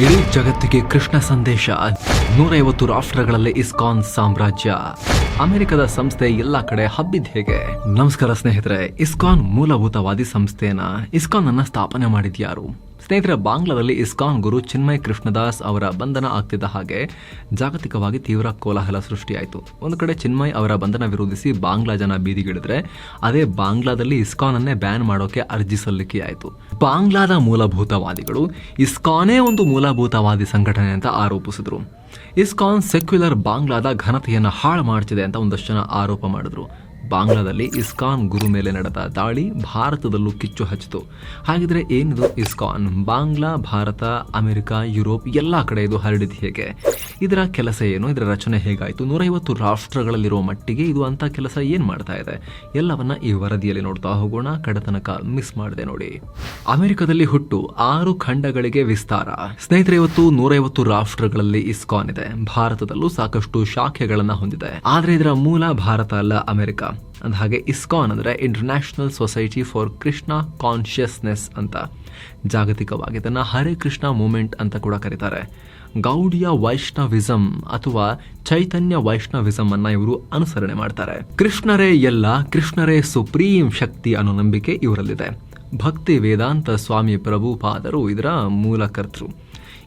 ಇಡೀ ಜಗತ್ತಿಗೆ ಕೃಷ್ಣ ಸಂದೇಶ. ನೂರೈವತ್ತು ರಾಷ್ಟ್ರಗಳಲ್ಲಿ ಇಸ್ಕಾನ್ ಸಾಮ್ರಾಜ್ಯ. ಅಮೆರಿಕದ ಸಂಸ್ಥೆ ಎಲ್ಲ ಕಡೆ ಹಬ್ಬಿದ್ ಹೇಗೆ? ನಮಸ್ಕಾರ ಸ್ನೇಹಿತರೆ, ಇಸ್ಕಾನ್ ಮೂಲಭೂತವಾದಿ ಸಂಸ್ಥೆನ ಇಸ್ಕಾನ್ ಅನ್ನ ಸ್ಥಾಪನೆ ಮಾಡಿದ್ಯಾರು? ಸ್ನೇಹಿತರೆ, ಬಾಂಗ್ಲಾದಲ್ಲಿ ಇಸ್ಕಾನ್ ಗುರು ಚಿನ್ಮಯ್ ಕೃಷ್ಣದಾಸ್ ಅವರ ಬಂಧನ ಆಗ್ತಿದ್ದ ಹಾಗೆ ಜಾಗತಿಕವಾಗಿ ತೀವ್ರ ಕೋಲಾಹಲ ಸೃಷ್ಟಿಯಾಯಿತು. ಒಂದು ಕಡೆ ಚಿನ್ಮಯ್ ಅವರ ಬಂಧನ ವಿರೋಧಿಸಿ ಬಾಂಗ್ಲಾ ಜನ ಬೀದಿಗಿಳಿದ್ರೆ, ಅದೇ ಬಾಂಗ್ಲಾದಲ್ಲಿ ಇಸ್ಕಾನ್ ಅನ್ನೇ ಬ್ಯಾನ್ ಮಾಡೋಕೆ ಅರ್ಜಿ ಸಲ್ಲಿಕೆ ಆಯಿತು ಬಾಂಗ್ಲಾದ ಮೂಲಭೂತವಾದಿಗಳು ಇಸ್ಕಾನೇ ಒಂದು ಮೂಲಭೂತವಾದಿ ಸಂಘಟನೆ ಅಂತ ಆರೋಪಿಸಿದ್ರು. ಇಸ್ಕಾನ್ ಸೆಕ್ಯುಲರ್ ಬಾಂಗ್ಲಾದ ಘನತೆಯನ್ನು ಹಾಳು ಮಾಡ್ತಿದೆ ಅಂತ ಒಂದಷ್ಟು ಜನ ಆರೋಪ ಮಾಡಿದ್ರು. ಬಾಂಗ್ಲಾದಲ್ಲಿ ಇಸ್ಕಾನ್ ಗುರು ಮೇಲೆ ನಡೆದ ದಾಳಿ ಭಾರತದಲ್ಲೂ ಕಿಚ್ಚು ಹಚ್ಚಿತು. ಹಾಗಿದ್ರೆ ಏನಿದು ISKCON? Bangla, Bharat, America, Europe ಎಲ್ಲ ಕಡೆ ಇದು ಹರಡಿದ ಹೇಗೆ? ಇದರ ಕೆಲಸ ಏನು? ಇದರ ರಚನೆ ಹೇಗಾಯಿತು? ನೂರೈವತ್ತು ರಾಷ್ಟ್ರಗಳಲ್ಲಿರುವ ಮಟ್ಟಿಗೆ ಇದು ಅಂತ ಕೆಲಸ ಏನು ಮಾಡ್ತಾ ಇದೆ? ಎಲ್ಲವನ್ನ ಈ ವರದಿಯಲ್ಲಿ ನೋಡ್ತಾ ಹೋಗೋಣ. ಕಡತನಕ ಮಿಸ್ ಮಾಡಿದೆ ನೋಡಿ. ಅಮೆರಿಕದಲ್ಲಿ ಹುಟ್ಟು ಆರು ಖಂಡಗಳಿಗೆ ವಿಸ್ತಾರ. ಸ್ನೇಹಿತರೆ, ಇವತ್ತು ನೂರೈವತ್ತು ರಾಷ್ಟ್ರಗಳಲ್ಲಿ ಇಸ್ಕಾನ್ ಇದೆ. ಭಾರತದಲ್ಲೂ ಸಾಕಷ್ಟು ಶಾಖೆಗಳನ್ನು ಹೊಂದಿದೆ. ಆದರೆ ಇದರ ಮೂಲ ಭಾರತ ಅಲ್ಲ ಅಮೆರಿಕ. ಅಂದ ಹಾಗೆ ಇಸ್ಕಾನ್ ಅಂದರೆ International Society for Krishna Consciousness ಅಂತ. ಜಾಗತಿಕವಾಗಿ ಇದನ್ನು ಹರೇ ಕೃಷ್ಣ ಮೂಮೆಂಟ್ ಅಂತ ಕೂಡ ಕರೀತಾರೆ. ಗೌಡಿಯ ವೈಷ್ಣವಿಸಂ ಅಥವಾ ಚೈತನ್ಯ ವೈಷ್ಣವಿಸಂ ಅನ್ನ ಇವರು ಅನುಸರಣೆ ಮಾಡ್ತಾರೆ. ಕೃಷ್ಣರೇ ಎಲ್ಲ, ಕೃಷ್ಣರೇ ಸುಪ್ರೀಂ ಶಕ್ತಿ ಅನ್ನೋ ನಂಬಿಕೆ ಇವರಲ್ಲಿದೆ. ಭಕ್ತಿ ವೇದಾಂತ ಸ್ವಾಮಿ ಪ್ರಭುಪಾದರು ಇದರ ಮೂಲಕರ್ತೃ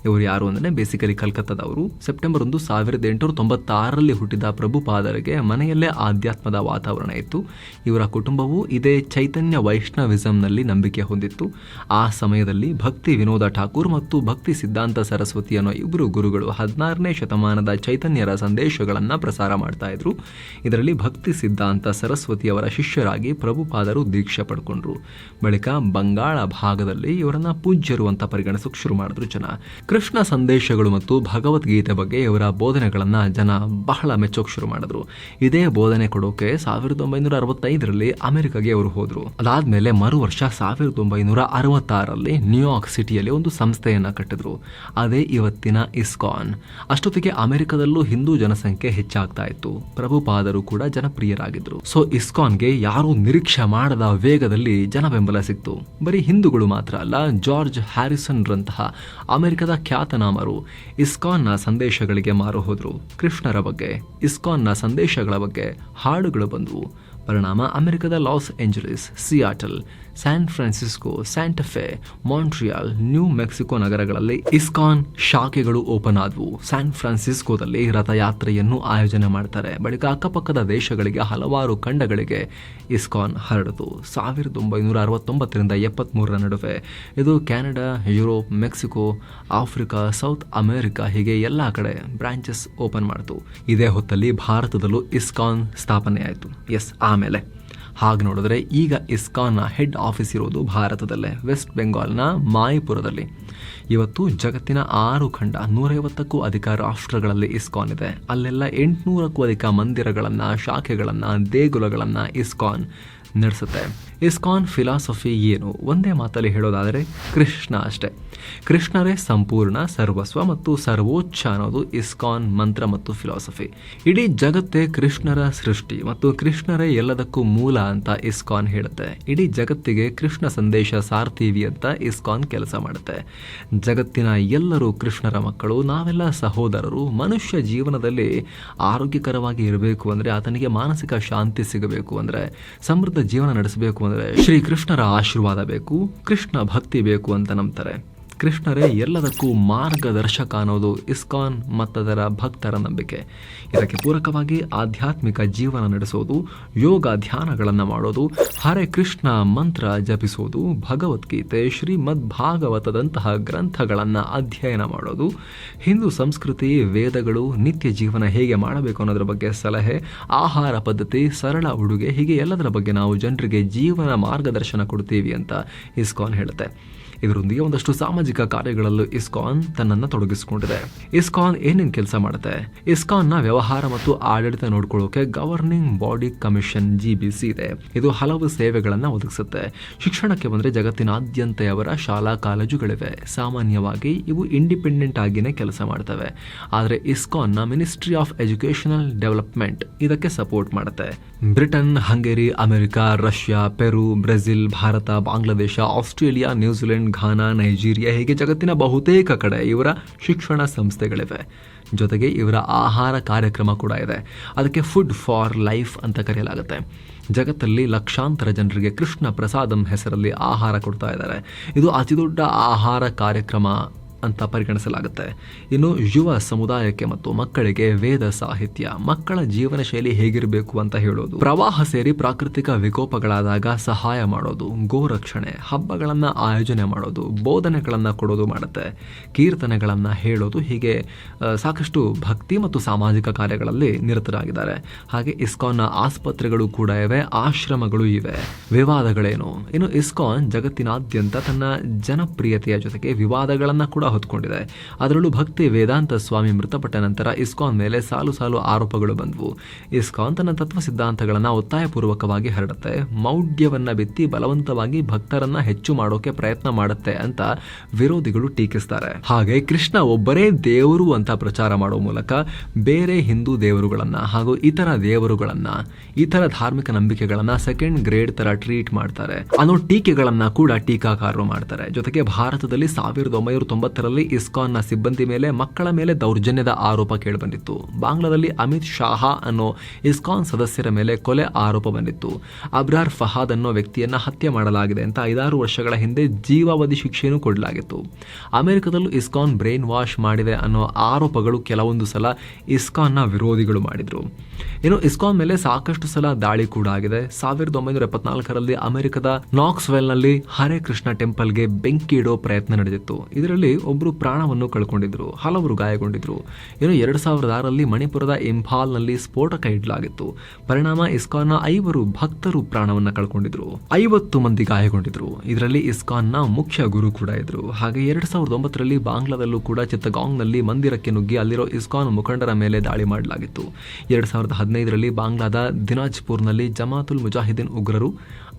ಇವರು ಯಾರು ಅಂದರೆ ಬೇಸಿಕಲಿ ಕಲ್ಕತ್ತಾದವರು. ಸೆಪ್ಟೆಂಬರ್ ಒಂದು ಸಾವಿರದ ಎಂಟುನೂರ ತೊಂಬತ್ತಾರರಲ್ಲಿ ಹುಟ್ಟಿದ ಪ್ರಭುಪಾದರಿಗೆ ಮನೆಯಲ್ಲೇ ಆಧ್ಯಾತ್ಮದ ವಾತಾವರಣ ಇತ್ತು. ಇವರ ಕುಟುಂಬವು ಇದೇ ಚೈತನ್ಯ ವೈಷ್ಣವಿಸಂನಲ್ಲಿ ನಂಬಿಕೆ ಹೊಂದಿತ್ತು. ಆ ಸಮಯದಲ್ಲಿ ಭಕ್ತಿ ವಿನೋದ ಠಾಕೂರ್ ಮತ್ತು ಭಕ್ತಿ ಸಿದ್ಧಾಂತ ಸರಸ್ವತಿ ಅನ್ನೋ ಇಬ್ಬರು ಗುರುಗಳು ಹದಿನಾರನೇ ಶತಮಾನದ ಚೈತನ್ಯರ ಸಂದೇಶಗಳನ್ನು ಪ್ರಸಾರ ಮಾಡ್ತಾ ಇದ್ರು. ಇದರಲ್ಲಿ ಭಕ್ತಿ ಸಿದ್ಧಾಂತ ಸರಸ್ವತಿಯವರ ಶಿಷ್ಯರಾಗಿ ಪ್ರಭುಪಾದರು ದೀಕ್ಷೆ ಪಡ್ಕೊಂಡ್ರು. ಬಳಿಕ ಬಂಗಾಳ ಭಾಗದಲ್ಲಿ ಇವರನ್ನ ಪೂಜ್ಯರು ಅಂತ ಪರಿಗಣಿಸೋಕೆ ಶುರು ಮಾಡಿದ್ರು ಜನ. ಕೃಷ್ಣ ಸಂದೇಶಗಳು ಮತ್ತು ಭಗವದ್ಗೀತೆ ಬಗ್ಗೆ ಇವರ ಬೋಧನೆಗಳನ್ನು ಜನ ಬಹಳ ಮೆಚ್ಚೋಕ್ ಶುರು ಮಾಡಿದ್ರು. ಇದೇ ಬೋಧನೆ ಕೊಡೋಕೆ ಸಾವಿರದ ಒಂಬೈನೂರ ಅರವತ್ತೈದರಲ್ಲಿ ಅಮೆರಿಕಗೆ ಅವರು ಹೋದರು. ಅದಾದಮೇಲೆ ಮರು ವರ್ಷ ಸಾವಿರದ ಒಂಬೈನೂರ ಅರವತ್ತಾರಲ್ಲಿ ನ್ಯೂಯಾರ್ಕ್ ಸಿಟಿಯಲ್ಲಿ ಒಂದು ಸಂಸ್ಥೆಯನ್ನು ಕಟ್ಟಿದ್ರು. ಅದೇ ಇವತ್ತಿನ ಇಸ್ಕಾನ್. ಅಷ್ಟೊತ್ತಿಗೆ ಅಮೆರಿಕದಲ್ಲೂ ಹಿಂದೂ ಜನಸಂಖ್ಯೆ ಹೆಚ್ಚಾಗ್ತಾ ಇತ್ತು. ಪ್ರಭುಪಾದರು ಕೂಡ ಜನಪ್ರಿಯರಾಗಿದ್ರು. ಸೊ, ಇಸ್ಕಾನ್ಗೆ ಯಾರು ನಿರೀಕ್ಷೆ ಮಾಡದ ವೇಗದಲ್ಲಿ ಜನ ಬೆಂಬಲ ಸಿಕ್ತು. ಬರೀ ಹಿಂದೂಗಳು ಮಾತ್ರ ಅಲ್ಲ, ಜಾರ್ಜ್ ಹ್ಯಾರಿಸನ್ ರಂತಹ ಅಮೆರಿಕದ ಖ್ಯಾತನಾಮರು ಇಸ್ಕಾನ್ನ ಸಂದೇಶಗಳಿಗೆ ಮಾರು ಹೋದ್ರು. ಕೃಷ್ಣರ ಬಗ್ಗೆ, ಇಸ್ಕಾನ್ನ ಸಂದೇಶಗಳ ಬಗ್ಗೆ ಹಾಡುಗಳು ಬಂದವು. ಪರಿಣಾಮ ಅಮೆರಿಕದ Los Angeles, Seattle. San Francisco Santa Fe Montreal New Mexico ನಗರಗಳಲ್ಲಿ ಇಸ್ಕಾನ್ ಶಾಖೆಗಳು ಓಪನ್ ಆದವು. ಸ್ಯಾನ್ ಫ್ರಾನ್ಸಿಸ್ಕೋದಲ್ಲಿ ರಥಯಾತ್ರೆಯನ್ನು ಆಯೋಜನೆ ಮಾಡ್ತಾರೆ. ಬಳಿಕ ಅಕ್ಕಪಕ್ಕದ ದೇಶಗಳಿಗೆ ಹಲವಾರು ಖಂಡಗಳಿಗೆ ಇಸ್ಕಾನ್ ಹರಡಿತು ಸಾವಿರದ ಒಂಬೈನೂರ ಅರವತ್ತೊಂಬತ್ತರಿಂದ ಎಪ್ಪತ್ತ್ಮೂರರ ನಡುವೆ ಇದು Canada Europe, Mexico, Africa, South America ಹೀಗೆ ಎಲ್ಲ ಕಡೆ ಬ್ರಾಂಚಸ್ ಓಪನ್ ಮಾಡಿತು ಇದೇ ಹೊತ್ತಲ್ಲಿ ಭಾರತದಲ್ಲೂ ಇಸ್ಕಾನ್ ಸ್ಥಾಪನೆಯಾಯಿತು. ಎಸ್, ಆಮೇಲೆ. ಹಾಗೆ ನೋಡಿದ್ರೆ ಈಗ ಇಸ್ಕಾನ್ನ ಹೆಡ್ ಆಫೀಸ್ ಇರೋದು ಭಾರತದಲ್ಲೇ ವೆಸ್ಟ್ ಬೆಂಗಾಲ್ನ ಮಾಯಿಪುರದಲ್ಲಿ. ಇವತ್ತು ಜಗತ್ತಿನ ಆರು ಖಂಡ ನೂರೈವತ್ತಕ್ಕೂ ಅಧಿಕ ರಾಷ್ಟ್ರಗಳಲ್ಲಿ ಇಸ್ಕಾನ್ ಇದೆ. ಅಲ್ಲೆಲ್ಲ ಎಂಟುನೂರಕ್ಕೂ ಅಧಿಕ ಮಂದಿರಗಳನ್ನು, ಶಾಖೆಗಳನ್ನು, ದೇಗುಲಗಳನ್ನು ಇಸ್ಕಾನ್ ನಡೆಸುತ್ತೆ. ಇಸ್ಕಾನ್ ಫಿಲಾಸಫಿ ಏನು? ಒಂದೇ ಮಾತಲ್ಲಿ ಹೇಳೋದಾದರೆ ಕೃಷ್ಣ ಅಷ್ಟೇ. ಕೃಷ್ಣರೇ ಸಂಪೂರ್ಣ ಸರ್ವಸ್ವ ಮತ್ತು ಸರ್ವೋಚ್ಚ ಅನ್ನೋದು ಇಸ್ಕಾನ್ ಮಂತ್ರ ಮತ್ತು ಫಿಲಾಸಫಿ ಇಡೀ ಜಗತ್ತೇ ಕೃಷ್ಣರ ಸೃಷ್ಟಿ ಮತ್ತು ಕೃಷ್ಣರೇ ಎಲ್ಲದಕ್ಕೂ ಮೂಲ ಅಂತ ಇಸ್ಕಾನ್ ಹೇಳುತ್ತೆ. ಇಡೀ ಜಗತ್ತಿಗೆ ಕೃಷ್ಣ ಸಂದೇಶ ಸಾರ್ತೀವಿ ಅಂತ ಇಸ್ಕಾನ್ ಕೆಲಸ ಮಾಡುತ್ತೆ. ಜಗತ್ತಿನ ಎಲ್ಲರೂ ಕೃಷ್ಣರ ಮಕ್ಕಳು, ನಾವೆಲ್ಲ ಸಹೋದರರು, ಮನುಷ್ಯ ಜೀವನದಲ್ಲಿ ಆರೋಗ್ಯಕರವಾಗಿ ಇರಬೇಕು ಅಂದರೆ ಆತನಿಗೆ ಮಾನಸಿಕ ಶಾಂತಿ ಸಿಗಬೇಕು ಅಂದರೆ, ಸಮೃದ್ಧ ಜೀವನ ನಡೆಸಬೇಕು ಅಂದರೆ ಶ್ರೀ ಕೃಷ್ಣರ ಆಶೀರ್ವಾದ ಬೇಕು, ಕೃಷ್ಣ ಭಕ್ತಿ ಬೇಕು ಅಂತ ನಂಬ್ತಾರೆ. ಕೃಷ್ಣರೇ ಎಲ್ಲದಕ್ಕೂ ಮಾರ್ಗದರ್ಶಕ ಅನ್ನೋದು ಇಸ್ಕಾನ್ ಮತ್ತದರ ಭಕ್ತರ ನಂಬಿಕೆ. ಇದಕ್ಕೆ ಪೂರಕವಾಗಿ ಆಧ್ಯಾತ್ಮಿಕ ಜೀವನ ನಡೆಸೋದು, ಯೋಗ ಧ್ಯಾನಗಳನ್ನು ಮಾಡೋದು, ಹರೇ ಕೃಷ್ಣ ಮಂತ್ರ ಜಪಿಸೋದು, ಭಗವದ್ಗೀತೆ ಶ್ರೀಮದ್ ಭಾಗವತದಂತಹ ಗ್ರಂಥಗಳನ್ನು ಅಧ್ಯಯನ ಮಾಡೋದು, ಹಿಂದೂ ಸಂಸ್ಕೃತಿ, ವೇದಗಳು, ನಿತ್ಯ ಜೀವನ ಹೇಗೆ ಮಾಡಬೇಕು ಅನ್ನೋದ್ರ ಬಗ್ಗೆ ಸಲಹೆ, ಆಹಾರ ಪದ್ಧತಿ, ಸರಳ ಉಡುಗೆ, ಹೀಗೆ ಎಲ್ಲದರ ಬಗ್ಗೆ ನಾವು ಜನರಿಗೆ ಜೀವನ ಮಾರ್ಗದರ್ಶನ ಕೊಡ್ತೀವಿ ಅಂತ ಇಸ್ಕಾನ್ ಹೇಳುತ್ತೆ. ಇದರೊಂದಿಗೆ ಒಂದಷ್ಟು ಸಾಮಾಜಿಕ ಕಾರ್ಯಗಳಲ್ಲೂ ಇಸ್ಕಾನ್ ತನ್ನನ್ನು ತೊಡಗಿಸಿಕೊಂಡಿದೆ. ಇಸ್ಕಾನ್ ಏನೇನು ಕೆಲಸ ಮಾಡುತ್ತೆ? ನ ವ್ಯವಹಾರ ಮತ್ತು ಆಡಳಿತ ನೋಡ್ಕೊಳ್ಳೋಕೆ governing body commission G B ಇದೆ. ಇದು ಹಲವು ಸೇವೆಗಳನ್ನು ಒದಗಿಸುತ್ತೆ. ಶಿಕ್ಷಣಕ್ಕೆ ಬಂದರೆ ಜಗತ್ತಿನಾದ್ಯಂತೆಯವರ ಶಾಲಾ ಕಾಲೇಜುಗಳಿವೆ. ಸಾಮಾನ್ಯವಾಗಿ ಇವು ಇಂಡಿಪೆಂಡೆಂಟ್ ಆಗಿನೇ ಕೆಲಸ ಮಾಡ್ತವೆ. ಆದರೆ ನ ಮಿನಿಸ್ಟ್ರಿ ಆಫ್ ಎಜುಕೇಷನಲ್ ಡೆವಲಪ್ಮೆಂಟ್ ಇದಕ್ಕೆ ಸಪೋರ್ಟ್ ಮಾಡುತ್ತೆ. Britain, Hungary, America, Russia, Peru, Brazil, Bharat, Bangladesh, Australia, New Zealand Ghana Nigeria ಹೀಗೆ ಜಗತ್ತಿನ ಬಹುತೇಕ ಕಡೆ ಇವರ ಶಿಕ್ಷಣ ಸಂಸ್ಥೆಗಳಿವೆ. ಜೊತೆಗೆ ಇವರ ಆಹಾರ ಕಾರ್ಯಕ್ರಮ ಕೂಡ ಇದೆ. ಅದಕ್ಕೆ ಫುಡ್ ಫಾರ್ ಲೈಫ್ ಅಂತ ಕರೆಯಲಾಗುತ್ತೆ. ಜಗತ್ತಲ್ಲಿ ಲಕ್ಷಾಂತರ ಜನರಿಗೆ ಕೃಷ್ಣ ಪ್ರಸಾದಂ ಹೆಸರಲ್ಲಿ ಆಹಾರ ಕೊಡ್ತಾ ಇದ್ದಾರೆ. ಇದು ಅತಿದೊಡ್ಡ ಆಹಾರ ಕಾರ್ಯಕ್ರಮ ಅಂತ ಪರಿಗಣಿಸಲಾಗುತ್ತೆ. ಇನ್ನು ಯುವ ಸಮುದಾಯಕ್ಕೆ ಮತ್ತು ಮಕ್ಕಳಿಗೆ ವೇದ ಸಾಹಿತ್ಯ, ಮಕ್ಕಳ ಜೀವನ ಶೈಲಿ ಹೇಗಿರಬೇಕು ಅಂತ ಹೇಳೋದು, ಪ್ರವಾಹ ಸೇರಿ ಪ್ರಾಕೃತಿಕ ವಿಕೋಪಗಳಾದಾಗ ಸಹಾಯ ಮಾಡೋದು, ಗೋರಕ್ಷಣೆ, ಹಬ್ಬಗಳನ್ನು ಆಯೋಜನೆ ಮಾಡೋದು, ಬೋಧನೆಗಳನ್ನು ಕೊಡೋದು ಮಾಡುತ್ತೆ. ಕೀರ್ತನೆಗಳನ್ನು ಹೇಳೋದು ಹೀಗೆ ಸಾಕಷ್ಟು ಭಕ್ತಿ ಮತ್ತು ಸಾಮಾಜಿಕ ಕಾರ್ಯಗಳಲ್ಲಿ ನಿರತರಾಗಿದ್ದಾರೆ. ಹಾಗೆ ಇಸ್ಕಾನ್ನ ಆಸ್ಪತ್ರೆಗಳು ಕೂಡ ಇವೆ, ಆಶ್ರಮಗಳು ಇವೆ. ವಿವಾದಗಳೇನು? ಇನ್ನು ಇಸ್ಕಾನ್ ಜಗತ್ತಿನಾದ್ಯಂತ ತನ್ನ ಜನಪ್ರಿಯತೆಯ ಜೊತೆಗೆ ವಿವಾದಗಳನ್ನು ಕೂಡ ಹೊತ್ಕೊಂಡಿದೆ. ಅದರಲ್ಲೂ ಭಕ್ತಿ ವೇದಾಂತ ಸ್ವಾಮಿ ಮೃತಪಟ್ಟ ನಂತರ ಇಸ್ಕಾನ್ ಮೇಲೆ ಸಾಲು ಸಾಲು ಆರೋಪಗಳು ಬಂದವು. ಇಸ್ಕಾನ್ ತನ್ನ ತತ್ವ ಸಿದ್ಧಾಂತಗಳನ್ನ ಒತ್ತಾಯಪೂರ್ವಕವಾಗಿ ಹರಡುತ್ತೆ. ಮೌಢ್ಯವನ್ನ ಬಿತ್ತಿ ಬಲವಂತವಾಗಿ ಭಕ್ತರನ್ನ ಹೆಚ್ಚು ಮಾಡೋಕೆ ಪ್ರಯತ್ನ ಮಾಡುತ್ತೆ ಅಂತ ವಿರೋಧಿಗಳು ಟೀಕಿಸ್ತಾರೆ. ಹಾಗೆ ಕೃಷ್ಣ ಒಬ್ಬರೇ ದೇವರು ಅಂತ ಪ್ರಚಾರ ಮಾಡೋ ಮೂಲಕ ಬೇರೆ ಹಿಂದೂ ದೇವರುಗಳನ್ನ ಹಾಗೂ ಇತರ ದೇವರುಗಳನ್ನ, ಇತರ ಧಾರ್ಮಿಕ ನಂಬಿಕೆಗಳನ್ನ ಸೆಕೆಂಡ್ ಗ್ರೇಡ್ ತರ ಟ್ರೀಟ್ ಮಾಡ್ತಾರೆ. ಅನ್ನೋ ಟೀಕೆಗಳನ್ನ ಕೂಡ ಟೀಕಾಕಾರರು ಮಾಡ್ತಾರೆ. ಜೊತೆಗೆ ಭಾರತದಲ್ಲಿ ಸಾವಿರದ ಒಂಬೈನೂರ ತೊಂಬತ್ತರಲ್ಲಿ ಇಸ್ಕಾನ್ನ ಸಿಬ್ಬಂದಿ ಮೇಲೆ ಮಕ್ಕಳ ಮೇಲೆ ದೌರ್ಜನ್ಯದ ಆರೋಪ ಕೇಳಿಬಂದಿತ್ತು. ಬಾಂಗ್ಲಾದಲ್ಲಿ ಅಮಿತ್ ಶಾಹ ಅನ್ನೋ ಇಸ್ಕಾನ್ ಸದಸ್ಯರ ಮೇಲೆ ಕೊಲೆ ಆರೋಪ ಬಂದಿತ್ತು. ಅಬ್ರಾರ್ ಫಹಾದ್ ಅನ್ನೋ ವ್ಯಕ್ತಿಯನ್ನು ಹತ್ಯೆ ಮಾಡಲಾಗಿದೆ ಅಂತ ಐದಾರು ವರ್ಷಗಳ ಹಿಂದೆ ಜೀವಾವಧಿ ಶಿಕ್ಷೆಯನ್ನು ಕೊಡಲಾಗಿತ್ತು. ಅಮೆರಿಕದಲ್ಲೂ ಇಸ್ಕಾನ್ ಬ್ರೈನ್ ವಾಶ್ ಮಾಡಿದೆ ಅನ್ನೋ ಆರೋಪಗಳು ಕೆಲವೊಂದು ಸಲ ಇಸ್ಕಾನ್ನ ವಿರೋಧಿಗಳು ಮಾಡಿದ್ರು. ಇನ್ನು ಇಸ್ಕಾನ್ ಮೇಲೆ ಸಾಕಷ್ಟು ಸಲ ದಾಳಿ ಕೂಡ ಆಗಿದೆ. ಸಾವಿರದ ಒಂಬೈನೂರ ಎಪ್ಪತ್ನಾಲ್ಕರಲ್ಲಿ ಅಮೆರಿಕದ ನಾಕ್ಸ್ವೆಲ್ನಲ್ಲಿ ಹರೇ ಕೃಷ್ಣ ಟೆಂಪಲ್ಗೆ ಬೆಂಕಿ ಇಡೋ ಪ್ರಯತ್ನ ನಡೆದಿತ್ತು. ಇದರಲ್ಲಿ ಒಬ್ಬರು ಪ್ರಾಣವನ್ನು ಕಳ್ಕೊಂಡಿದ್ರು, ಹಲವರು ಗಾಯಗೊಂಡಿದ್ರು. ಇನ್ನು ಎರಡ್ ಸಾವಿರದ ಆರಲ್ಲಿ ಮಣಿಪುರದ ಇಂಫಾಲ್ನಲ್ಲಿ ಸ್ಫೋಟಕ ಇಡಲಾಗಿತ್ತು. ಪರಿಣಾಮ ಇಸ್ಕಾನ್ನ ಐವರು ಭಕ್ತರು ಪ್ರಾಣವನ್ನ ಕಳ್ಕೊಂಡಿದ್ರು, ಐವತ್ತು ಮಂದಿ ಗಾಯಗೊಂಡಿದ್ರು. ಇದರಲ್ಲಿ ಇಸ್ಕಾನ್ನ ಮುಖ್ಯ ಗುರು ಕೂಡ ಇದ್ರು. ಹಾಗೆ ಎರಡ್ ಸಾವಿರದ ಒಂಬತ್ತರಲ್ಲಿ ಬಾಂಗ್ಲಾದಲ್ಲೂ ಕೂಡ ಚಿತ್ತಗಾಂಗ್ನಲ್ಲಿ ಮಂದಿರಕ್ಕೆ ನುಗ್ಗಿ ಅಲ್ಲಿರೋ ಇಸ್ಕಾನ್ ಮುಖಂಡರ ಮೇಲೆ ದಾಳಿ ಮಾಡಲಾಗಿತ್ತು. ಎರಡ್ ಸಾವಿರದ ಹದಿನೈದರಲ್ಲಿ ಬಾಂಗ್ಲಾದ ದಿನಾಜ್ಪುರ್ನಲ್ಲಿ ಜಮಾತುಲ್ ಮುಜಾಹಿದೀನ್ ಉಗ್ರರು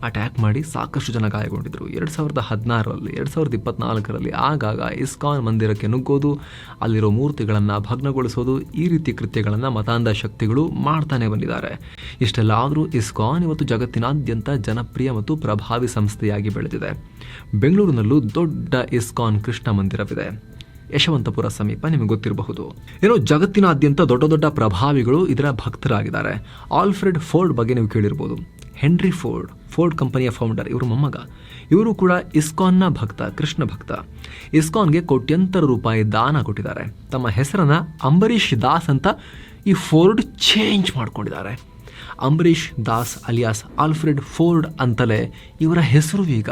ಅಟ್ಯಾಕ್ ಮಾಡಿ ಸಾಕಷ್ಟು ಜನ ಗಾಯಗೊಂಡಿದ್ದರು. ಎರಡು ಸಾವಿರದ ಹದಿನಾರರಲ್ಲಿ, ಎರಡು ಸಾವಿರದ ಇಪ್ಪತ್ನಾಲ್ಕರಲ್ಲಿ ಆಗಾಗ ಇಸ್ಕಾನ್ ಮಂದಿರಕ್ಕೆ ನುಗ್ಗೋದು, ಅಲ್ಲಿರೋ ಮೂರ್ತಿಗಳನ್ನು ಭಗ್ನಗೊಳಿಸೋದು ಈ ರೀತಿ ಕೃತ್ಯಗಳನ್ನು ಮತಾಂಧ ಶಕ್ತಿಗಳು ಮಾಡ್ತಾನೆ ಬಂದಿದ್ದಾರೆ. ಇಷ್ಟೆಲ್ಲ ಆದರೂ ಇಸ್ಕಾನ್ ಇವತ್ತು ಜಗತ್ತಿನಾದ್ಯಂತ ಜನಪ್ರಿಯ ಮತ್ತು ಪ್ರಭಾವಿ ಸಂಸ್ಥೆಯಾಗಿ ಬೆಳೆದಿದೆ. ಬೆಂಗಳೂರಿನಲ್ಲೂ ದೊಡ್ಡ ಇಸ್ಕಾನ್ ಕೃಷ್ಣ ಮಂದಿರವಿದೆ. ಯಶವಂತಪುರ ಸಮೀಪ ನಿಮಗೆ ಗೊತ್ತಿರಬಹುದು. ಏನೋ ಜಗತ್ತಿನಾದ್ಯಂತ ದೊಡ್ಡ ದೊಡ್ಡ ಪ್ರಭಾವಿಗಳು ಇದರ ಭಕ್ತರಾಗಿದ್ದಾರೆ. ಆಲ್ಫ್ರೆಡ್ ಫೋರ್ಡ್ ಬಗ್ಗೆ ನೀವು ಕೇಳಿರ್ಬೋದು. ಹೆನ್ರಿ ಫೋರ್ಡ್ ಫೋರ್ಡ್ ಕಂಪನಿಯ ಫೌಂಡರ್, ಇವರು ಮೊಮ್ಮಗ. ಇವರು ಕೂಡ ಇಸ್ಕಾನ್ನ ಭಕ್ತ, ಕೃಷ್ಣ ಭಕ್ತ. ಇಸ್ಕಾನ್ಗೆ ಕೋಟ್ಯಂತರ ರೂಪಾಯಿ ದಾನ ಕೊಟ್ಟಿದ್ದಾರೆ. ತಮ್ಮ ಹೆಸರನ್ನ ಅಂಬರೀಷ್ ದಾಸ್ ಅಂತ ಈ ಫೋರ್ಡ್ ಚೇಂಜ್ ಮಾಡ್ಕೊಂಡಿದ್ದಾರೆ. Ambarish Das alias Alfred Ford ಅಂತಲೇ ಇವರ ಹೆಸರು ಈಗ.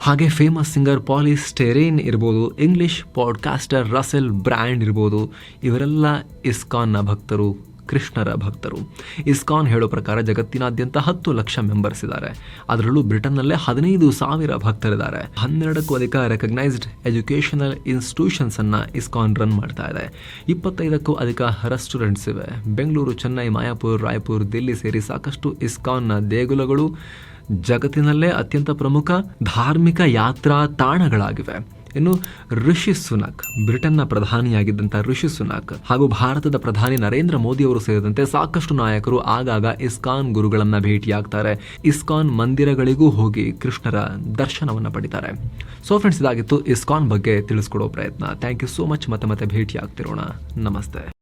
ಹಾಗೆ ಫೇಮಸ್ ಸಿಂಗರ್ ಪಾಲಿ ಸ್ಟೆರೇನ್ ಇರ್ಬೋದು ಇಂಗ್ಲಿಷ್ ಪಾಡ್ಕಾಸ್ಟರ್ ರಸೆಲ್ ಬ್ರ್ಯಾಂಡ್ ಇರ್ಬೋದು, ಇವರೆಲ್ಲ ಇಸ್ಕಾನ್ನ ಭಕ್ತರು. ಕೃಷ್ಣರ ಭಕ್ತರು. ಇಸ್ಕಾನ್ ಹೇಳೋ ಪ್ರಕಾರ ಜಗತ್ತಿನಾದ್ಯಂತ ಹತ್ತು ಲಕ್ಷ ಮೆಂಬರ್ಸ್ ಇದ್ದಾರೆ. ಅದರಲ್ಲೂ ಬ್ರಿಟನ್ನಲ್ಲೇ ಹದಿನೈದು ಸಾವಿರ ಭಕ್ತರಿದ್ದಾರೆ. ಹನ್ನೆರಡಕ್ಕೂ ಅಧಿಕ ರೆಕಗ್ನೈಸ್ಡ್ ಎಜುಕೇಷನಲ್ ಇನ್ಸ್ಟಿಟ್ಯೂಷನ್ಸ್ ಅನ್ನ ಇಸ್ಕಾನ್ ರನ್ ಮಾಡ್ತಾ ಇದೆ. ಇಪ್ಪತ್ತೈದಕ್ಕೂ ಅಧಿಕ ರೆಸ್ಟೋರೆಂಟ್ಸ್ ಇವೆ. ಬೆಂಗಳೂರು, ಚೆನ್ನೈ, ಮಾಯಾಪುರ್, ರಾಯಪುರ್, ದಿಲ್ಲಿ ಸೇರಿ ಸಾಕಷ್ಟು ಇಸ್ಕಾನ್ನ ದೇಗುಲಗಳು ಜಗತ್ತಿನಲ್ಲೇ ಅತ್ಯಂತ ಪ್ರಮುಖ ಧಾರ್ಮಿಕ ಯಾತ್ರಾ ತಾಣಗಳಾಗಿವೆ. ಇನ್ನು ಋಷಿ ಸುನಕ್, ಬ್ರಿಟನ್ನ ಪ್ರಧಾನಿಯಾಗಿದ್ದಂಥ ಋಷಿ ಸುನಕ್ ಹಾಗೂ ಭಾರತದ ಪ್ರಧಾನಿ ನರೇಂದ್ರ ಮೋದಿ ಅವರು ಸೇರಿದಂತೆ ಸಾಕಷ್ಟು ನಾಯಕರು ಆಗಾಗ ಇಸ್ಕಾನ್ ಗುರುಗಳನ್ನ ಭೇಟಿಯಾಗ್ತಾರೆ. ಇಸ್ಕಾನ್ ಮಂದಿರಗಳಿಗೂ ಹೋಗಿ ಕೃಷ್ಣರ ದರ್ಶನವನ್ನ ಪಡಿತಾರೆ. ಸೊ ಫ್ರೆಂಡ್ಸ್ ಇದಾಗಿತ್ತು ಇಸ್ಕಾನ್ ಬಗ್ಗೆ ತಿಳಿಸ್ಕೊಡೋ ಪ್ರಯತ್ನ. ಥ್ಯಾಂಕ್ ಯು ಸೋ ಮಚ್ ಮತ್ತೆ ಮತ್ತೆ ಭೇಟಿ ಆಗ್ತಿರೋಣ ನಮಸ್ತೆ.